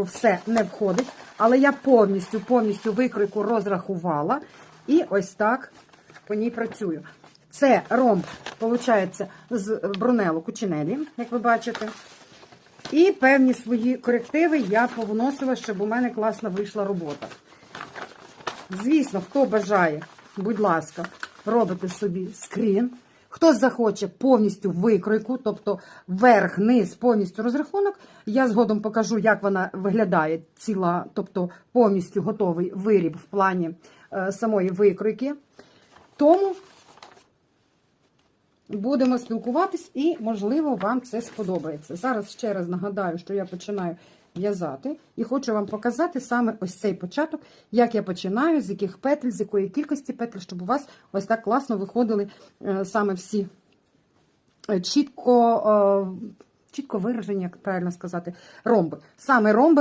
все не входить, але я повністю, повністю викройку розрахувала і ось так по ній працюю. Це ромб, виходить, з брунело кучинелі, як ви бачите. І певні свої корективи я повносила, щоб у мене класна вийшла робота. Звісно, хто бажає, будь ласка, робите собі скрін. Хто захоче повністю викройку, тобто верх, низ, повністю розрахунок, я згодом покажу, як вона виглядає ціла, тобто повністю готовий виріб в плані е, самої викройки. Тому будемо спілкуватись і, можливо, вам це сподобається. Зараз ще раз нагадаю, що я починаю в'язати і хочу вам показати саме ось цей початок, як я починаю, з яких петель, з якої кількості петель, щоб у вас ось так класно виходили е, саме всі е, чітко. е, Чітко виражені, як правильно сказати, ромби. Саме ромби